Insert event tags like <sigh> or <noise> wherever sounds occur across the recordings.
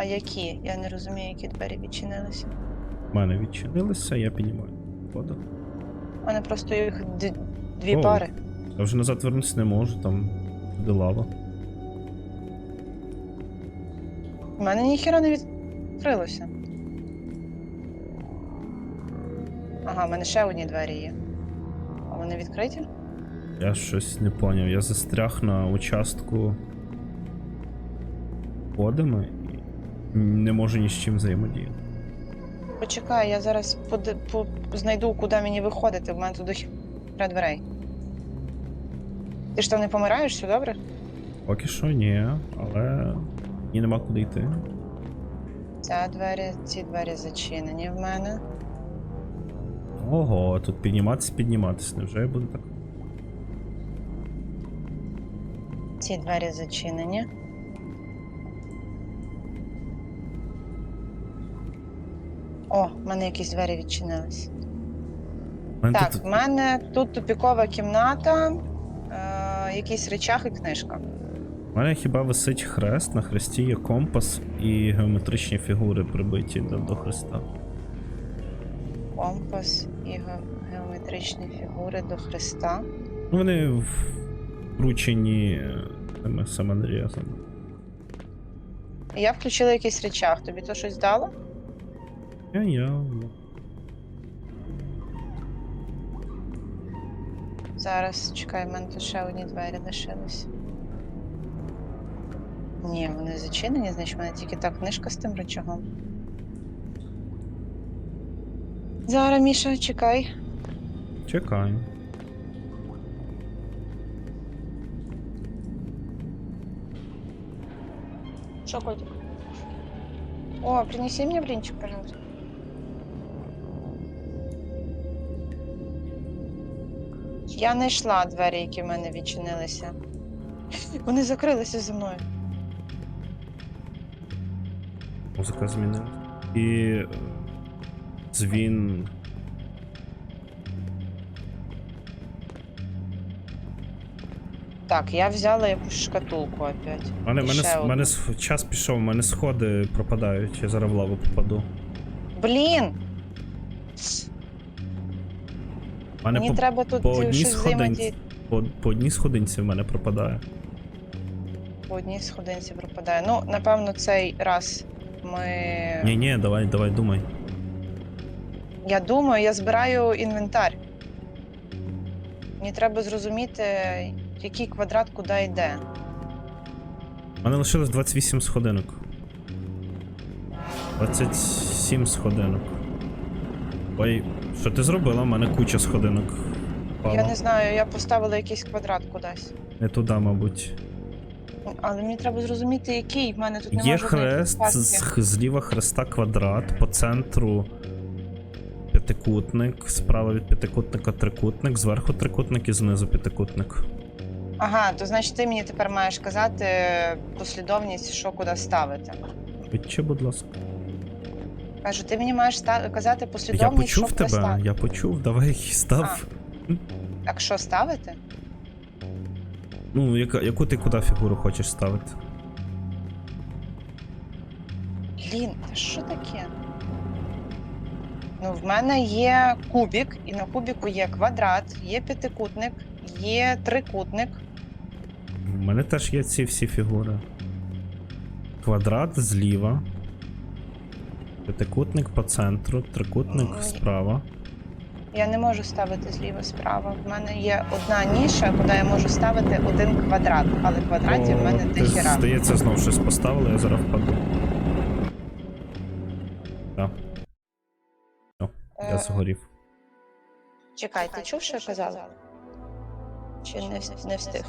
А які? Я не розумію, які двері відчинилися. У мене відчинилися, я піднімаю. Вода. У мене просто їх д- дві О. пари. Я вже назад вернутися не можу, там буде лава. У мене ніхіра не відкрилося. Ага, в мене ще одні двері є. А вони відкриті? Я щось не поняв. Я застряг на участку ходами не можу ні з чим взаємодіяти. Почекай, я зараз под... по... знайду, куди мені виходити. В мене тут дохіра дверей. Ти ж там не помираєш, все добре? Поки що ні, але мені нема куди йти. Ця двері, ці двері зачинені в мене. Ого, тут підніматися, підніматися. Невже я буду так? Ці двері зачинені. О, в мене якісь двері відчинились. Мене Так, тут в мене тут тупікова кімната, е, якийсь речах і книжка. У мене хіба висить хрест, на хресті є компас і геометричні фігури прибиті до, до хреста. Компас і ге- геометричні фігури до Христа. Ну, вони вкручені е, тими. Я включила якийсь речах. Тобі то щось дало? Я, я. Зараз чекай, в мене тут ще одні двері лишились. Ні, вони зачинені, значить, в мене тільки та книжка з тим рычагом. Зараз, Міша, чекай. Чекаю. Что, котик? О, принеси мне блинчик, пожалуйста. Я знайшла двері, які в мене відчинилися. Вони закрилися за мною. Музика змінилася. І е, дзвін. Так, я взяла якусь шкатулку опять. У мене, І мене, ще с- одну. мене с- час пішов, у мене сходи пропадають, я зараз в лаву попаду. Блін! Мене Мені по, треба тут по одній щось сходинці. взаємодіяти. по, по одній сходинці в мене пропадає. По одній сходинці пропадає. Ну, напевно, цей раз ми. Ні, ні, давай, давай, думай. Я думаю, я збираю інвентар. Мені треба зрозуміти, який квадрат куди йде. У мене лишилось 28 сходинок. 27 сходинок. Ой, що ти зробила? У мене куча сходинок. впала. Я не знаю, я поставила якийсь квадрат кудись. Не туди, мабуть. Але мені треба зрозуміти, який. В мене тут немає Є хрест, з, зліва хреста квадрат, по центру п'ятикутник, справа від п'ятикутника трикутник, зверху трикутник і знизу п'ятикутник. Ага, то значить ти мені тепер маєш казати послідовність, що куди ставити. Відче, будь ласка. Кажу, ти мені маєш казати Я почув що тебе, ставити. я почув, давай <laughs> став. Так що ставити? Ну, яка, яку ти куди фігуру хочеш ставити? Блін, та що таке? Ну, в мене є кубік, і на кубіку є квадрат, є п'ятикутник, є трикутник. У мене теж є ці всі фігури. Квадрат зліва. П'ятикутник по центру, трикутник Ой. справа. Я не можу ставити зліва справа. В мене є одна ніша, куди я можу ставити один квадрат, але квадратів в мене ти, дохіра. здається, знов щось поставила, я зараз впаду. Так. Все, я Е, згорів. Чекай, ти чув, що я казала? Чи не, не встиг?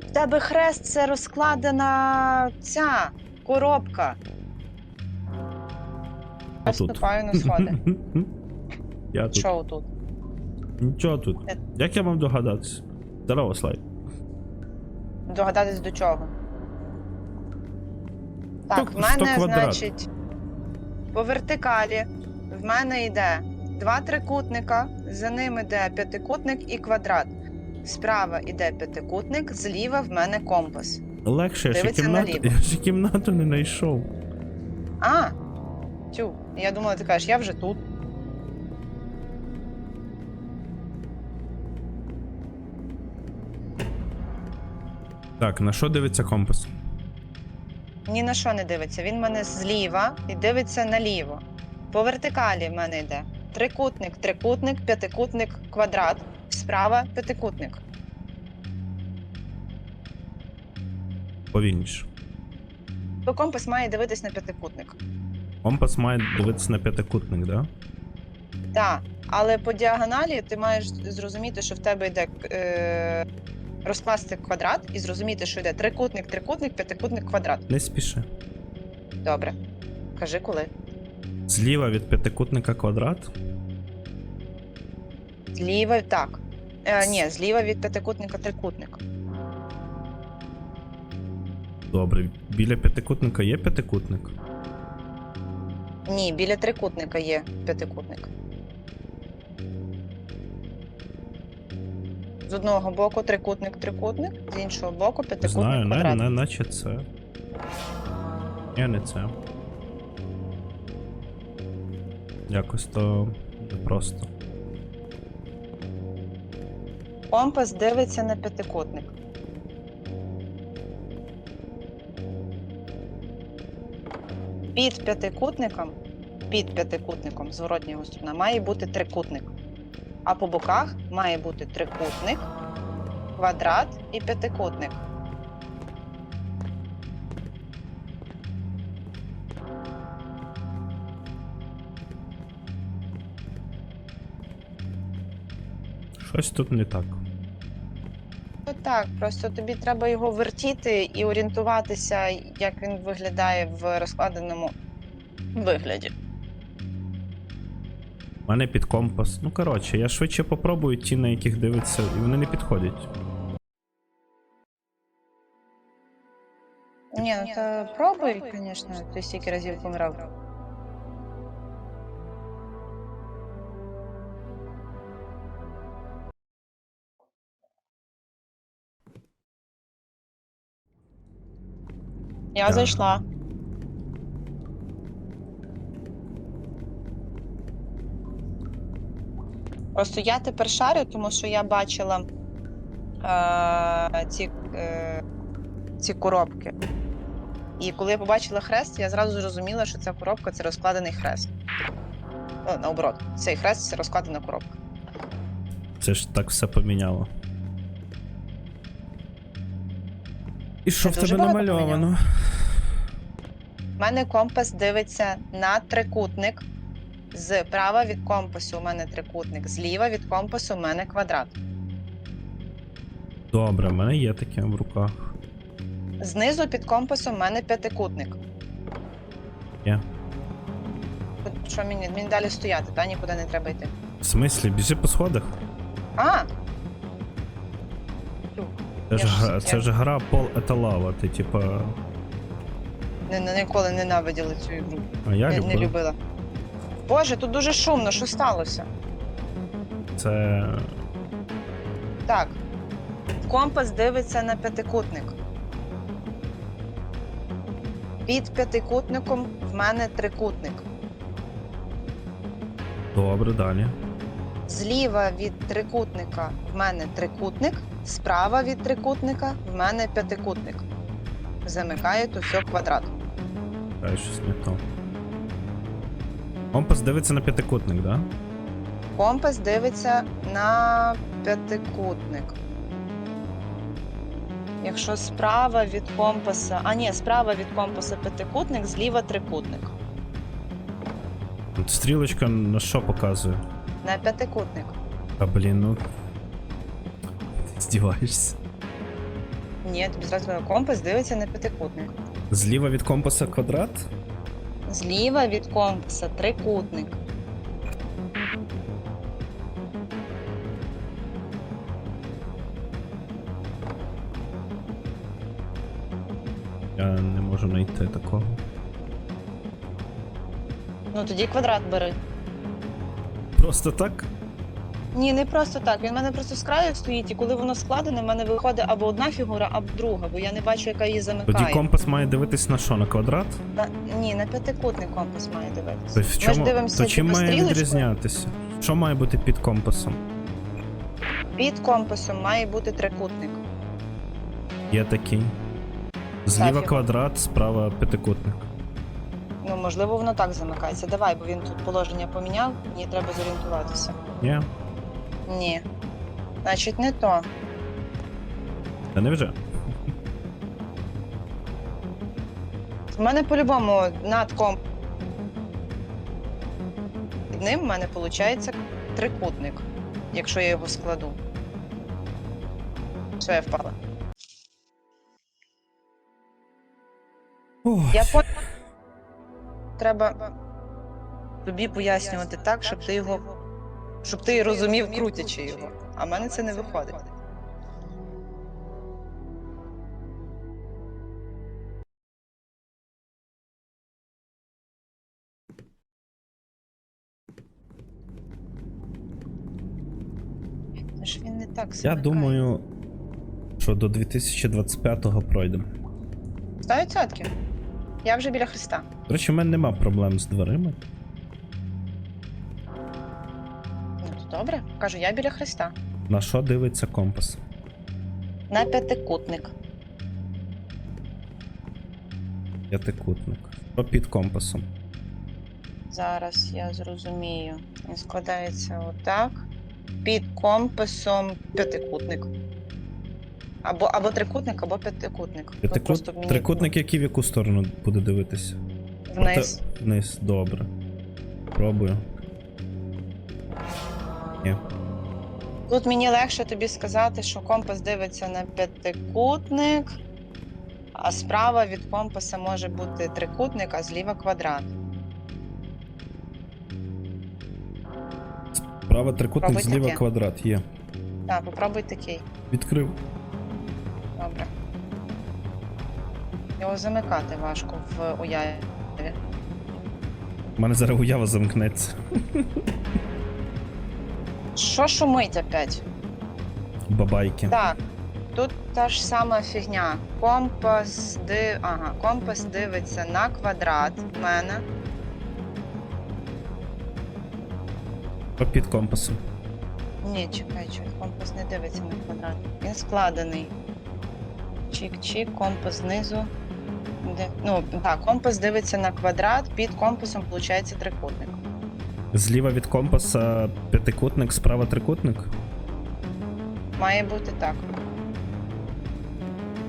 В тебе хрест це розкладена ця коробка. Я тут? вступаю на сходи. <laughs> Я тут. Що тут? Нічого тут. Е. Як я вам догадатися? Здорово, Слай. Догадатись до чого? Так, в мене, квадрат. значить, по вертикалі в мене йде два трикутника, за ним йде п'ятикутник і квадрат. Справа йде п'ятикутник, зліва в мене компас. Легше, я ще Дивиться кімнату, наліво. <laughs> я ще кімнату не знайшов. А! Тю, я думала, ти кажеш, я вже тут. Так, на що дивиться компас? Ні на що не дивиться. Він в мене зліва і дивиться наліво. По вертикалі в мене йде трикутник, трикутник, п'ятикутник, квадрат. Справа п'ятикутник. Повільніше. То компас має дивитись на п'ятикутник. Компас має дивитися на п'ятикутник, да? Так, але по діагоналі ти маєш зрозуміти, що в тебе йде е, розкласти квадрат і зрозуміти, що йде трикутник, трикутник, п'ятикутник, квадрат. Не спіши. Добре. Кажи коли. Зліва від п'ятикутника квадрат. Зліва, так. Е, ні, зліва від п'ятикутника трикутник. Добре. Біля п'ятикутника є п'ятикутник. Ні, біля трикутника є п'ятикутник. З одного боку трикутник, трикутник, з іншого боку Не п'ятикутник знаю, на, квадрат. на, наче це. Ні, не це. Якось то непросто. Компас дивиться на п'ятикутник. Під п'ятикутником, під п'ятикутником, зворотня його сторона, має бути трикутник. А по боках має бути трикутник, квадрат і п'ятикутник. Щось тут не так. Так, просто тобі треба його вертіти і орієнтуватися, як він виглядає в розкладеному вигляді. У мене під компас. Ну коротше, я швидше попробую ті, на яких дивиться, і вони не підходять. Ні, ну то пробуй, звісно, ти стільки разів помирав. Я Так. зайшла. Просто я тепер шарю, тому що я бачила е, ці, е, ці коробки. І коли я побачила хрест, я зразу зрозуміла, що ця коробка це розкладений хрест. Ну, наоборот, цей хрест це розкладена коробка. Це ж так все поміняло. І що в тебе намальовано? У мене компас дивиться на трикутник. Зправа від компасу у мене трикутник, зліва від компасу у мене квадрат. Добре, в мене є таке в руках. Знизу під компасом у мене п'ятикутник. Є. Що мені, мені далі стояти, та нікуди не треба йти. В смислі, біжи по сходах. А! Це ж, гра- це ж гра пол еталава, ти типа. Не, не, ніколи ненавиділа цю ігру. А я не, люблю. не любила. Боже, тут дуже шумно, що сталося? Це. Так. Компас дивиться на п'ятикутник. Під п'ятикутником в мене трикутник. Добре, далі. Зліва від трикутника в мене трикутник, справа від трикутника в мене п'ятикутник. Замикаю то все квадрат. Хай щось не то. Компас дивиться на п'ятикутник, да? Компас дивиться на п'ятикутник. Якщо справа від компаса. А ні, справа від компаса п'ятикутник, зліва трикутник. От стрілочка на що показує? На п'ятикутник. А блін, ну. Здіваєшся. Ні, тобі зразу компас дивиться на п'ятикутник. Зліва від компаса квадрат? Зліва від компаса трикутник. Я не можу знайти такого. Ну тоді квадрат бери. Просто так? Ні, не просто так. Він в мене просто з краю стоїть, і коли воно складене, в мене виходить або одна фігура, або друга, бо я не бачу, яка її замикає. Тоді компас має дивитись на що? На квадрат? На, ні, на п'ятикутний компас має дивитися. То в Ми ж дивимося То чим типу, має стрілочкою. відрізнятися? Що має бути під компасом? Під компасом має бути трикутник. Є такий. Зліва його. квадрат, справа п'ятикутник. Ну, можливо, воно так замикається. Давай, бо він тут положення поміняв, мені треба зорієнтуватися. Є? Ні. Значить, не то. Та не вже. У мене по-любому над комп. Під ним в мене виходить трикутник, якщо я його складу. Все, я впала. Ой. Я по... Треба тобі пояснювати так, щоб ти його. Щоб ти розумів, крутячи його. А в мене це не виходить. Ж він не так Я думаю, що до 2025-го пройдемо. 100%. Я вже біля Христа. До речі, в мене нема проблем з дверима. Добре. Кажу, я біля Христа. На що дивиться компас? На п'ятикутник. П'ятикутник. Що під компасом? Зараз я зрозумію. Він складається отак. Під компасом п'ятикутник. Або, або трикутник, або п'ятикутник. Ну, П'ятикут... Трикутник, який в яку сторону буде дивитися? вниз. Проте- Вниз, добре. Пробую. Ні. Тут мені легше тобі сказати, що компас дивиться на п'ятикутник, а справа від компаса може бути трикутник, а зліва квадрат. Справа трикутник, Пробуй зліва таке. квадрат. Є. Так, попробуй такий. Відкрив. Добре. Його замикати важко в уяві. У мене зараз уява замкнеться. Що шумить опять? Бабайки. Так, тут та ж сама фігня. Компас див... ага, компас дивиться на квадрат в мене. Під компасом? Ні, чекай, чекай, компас не дивиться на квадрат. Він складений. Чик-чик, компас знизу. Де... Ну, так, компас дивиться на квадрат, під компасом виходить трикутник. Зліва від компаса п'ятикутник, справа трикутник. Має бути так.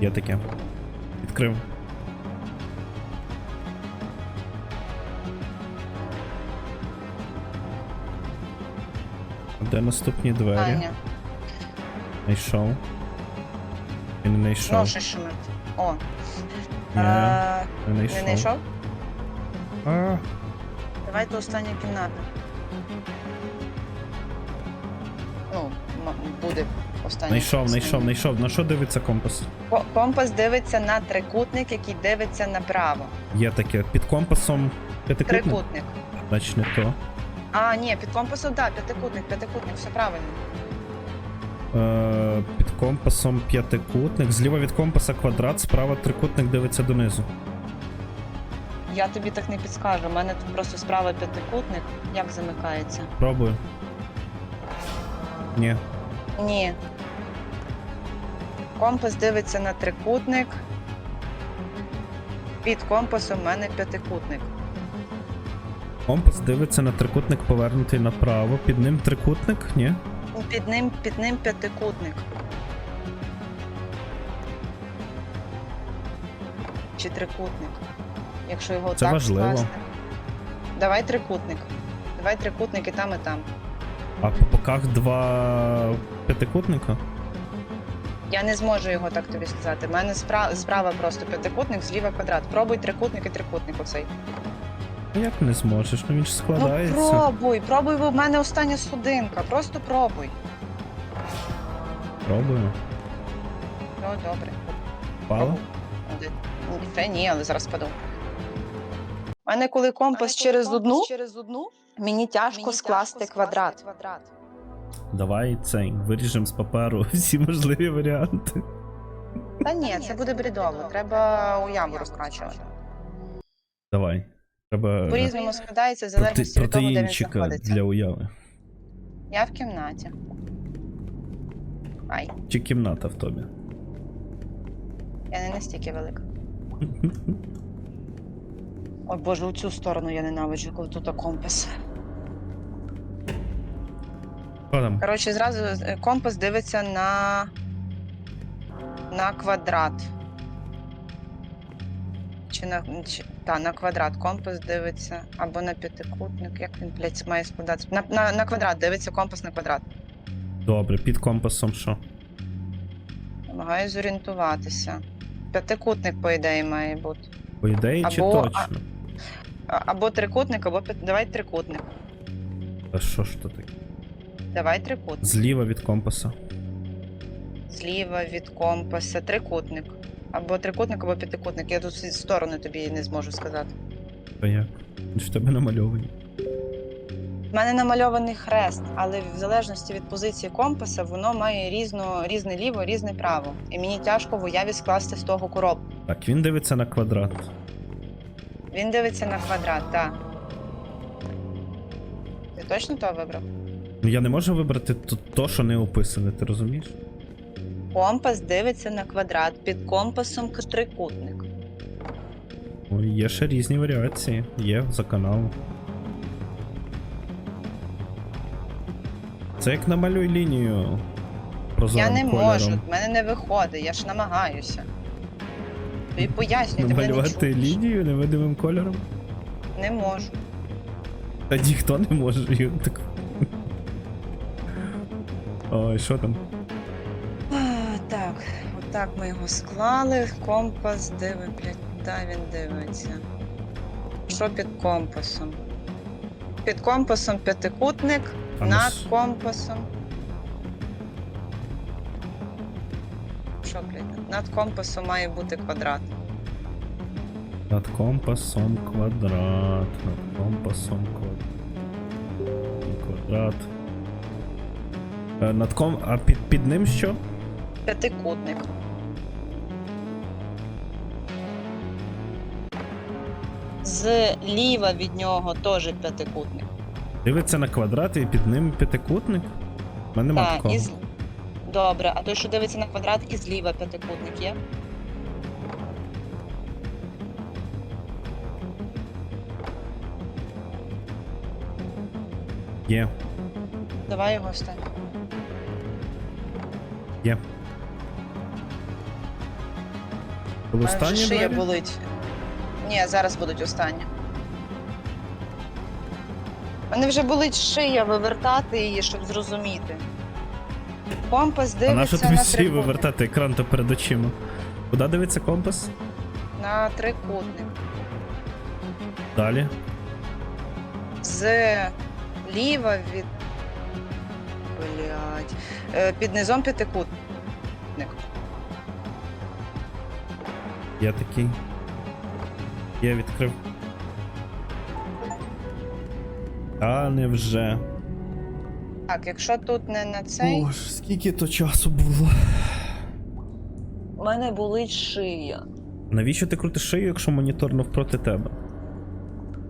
Є таке. Відкрив. А Де наступні двері? Аня, Знайшов. І не знайшов. ну, що. О, Ні, е, не не знайшов. знайшов? А, Давайте остання кімната. М- буде остання. Знайшов, знайшов, остання. На що дивиться компас? Ко- Компас дивиться на трикутник, який дивиться направо. Є таке. Під компасом п'ятикутник? Трикутник. Значить не то. А, ні, під компасом, так, да, п'ятикутник, п'ятикутник, все правильно. Е, під компасом п'ятикутник. Зліва від компаса квадрат, справа трикутник дивиться донизу. Я тобі так не підскажу. У мене тут просто справа п'ятикутник. Як замикається? Пробую. Ні. Ні. Компас дивиться на трикутник. Під компасом в мене п'ятикутник. Компас дивиться на трикутник повернутий направо. Під ним трикутник? Ні. Під ним, під ним п'ятикутник. Чи трикутник. Якщо його Це так важливо. скласти. Давай трикутник. Давай трикутник і там, і там. А по боках два п'ятикутника? Я не зможу його так тобі сказати. У мене справа, справа просто п'ятикутник, зліва квадрат. Пробуй трикутник і трикутник оцей. Ну, Як не зможеш? Ну він ж Ну складається. пробуй, пробуй, бо в мене остання судинка. Просто пробуй. Пробую. Ну, добре. Один. Це ні, але зараз паду. У мене коли компас через одну, через одну мені тяжко скласти квадрат. Давай цей, виріжемо з паперу <laughs> всі можливі варіанти. Та ні, це буде бредово. Треба уяву розкачувати. Давай. Треба По-різному складається в залежності від того, де він протеїнчика знаходиться. для уяви. Я в кімнаті. Ай, Чи кімната в тобі? я не настільки велика. <laughs> Ой боже, у цю сторону я ненавиджу, коли тут компас. Що там? Коротше, зразу е, компас дивиться на. на квадрат. Чи на. Чи, та, на квадрат. Компас дивиться. Або на п'ятикутник. Як він, блядь, має складатися? На, на, на квадрат, дивиться компас на квадрат. Добре, під компасом що? Намагаюсь зорієнтуватися. П'ятикутник, по ідеї, має бути. По ідеї чи точно? А- Або трикутник, або п'ят... давай трикутник. Та що ж то таке? Давай трикутник. Зліва від компаса. Зліва від компаса трикутник. Або трикутник, або п'ятикутник. Я тут сторони тобі не зможу сказати. Та як? В тебе намальовані. У мене намальований хрест, але в залежності від позиції компаса воно має різну, різне ліво, різне право. І мені тяжко в уяві скласти з того коробку. Так, він дивиться на квадрат. Він дивиться на квадрат, так. Ти точно то вибрав? Ну я не можу вибрати то, то, що не описане, ти розумієш? Компас дивиться на квадрат, під компасом трикутник. Ой, є ще різні варіації. Є за каналом. Це як намалюй лінію. Я не кольором. можу, в мене не виходить, я ж намагаюся. Тобі <laughs> пояснюю, ти мене не Намалювати чуєш. лінію невидимим кольором? Не можу. Та ніхто не може. Так... Ой, що там? А, так, отак ми його склали. Компас диви, блядь, куди він дивиться. Що під компасом? Під компасом п'ятикутник, А ну над с- компасом. Що, блядь, над компасом має бути квадрат. Над компасом квадрат. Над компасом квадрат. Квадрат. Е, Над ком... А під, під ним що? П'ятикутник. Зліва від нього теж п'ятикутник. Дивиться на квадрат і під ним п'ятикутник? У мене нема такого. і з... Добре, а той, що дивиться на квадрат, і зліва п'ятикутник є. Є, Давай його встань. Є. Коли вже шия двері? болить. Ні, зараз будуть останні. Мене вже болить шия вивертати її, щоб зрозуміти. Компас А на дивиться що тобі на всі трикутник. вивертати екран то перед очима? Куди дивиться компас? На трикутник. Далі. Зліва від. Е, Під низом п'ятикутник. Я такий. Я відкрив. А невже. Так, якщо тут не на цей, Боже, скільки то часу було. у мене болить шия. Навіщо ти крутиш шию, якщо монітор навпроти тебе?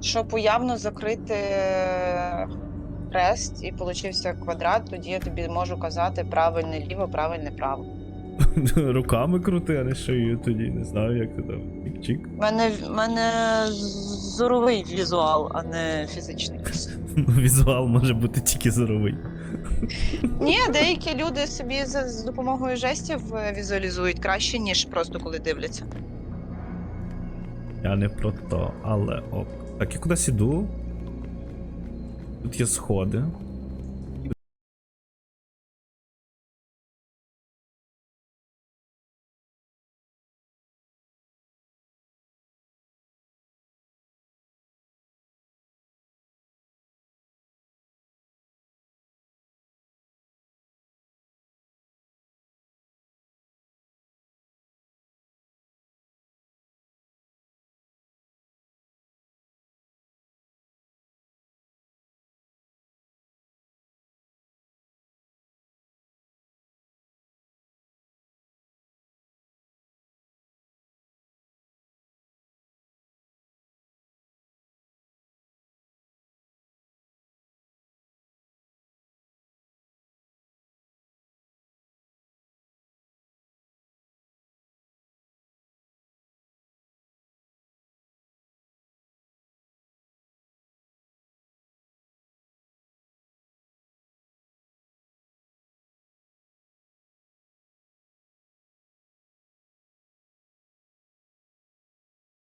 Щоб уявно закрити е, хрест і получився квадрат, тоді я тобі можу казати правильне ліво, правильне право. <laughs> Руками крути, а не шию тоді, не знаю, як ти там. Чик-чик. У мене, мене зоровий візуал, а не фізичний. <laughs> Ну, Візуал може бути тільки зоровий. Ні, <laughs> деякі люди собі за з допомогою жестів е, візуалізують краще, ніж просто коли дивляться. Я не про то, але ок. Так, я кудись іду. Тут є сходи.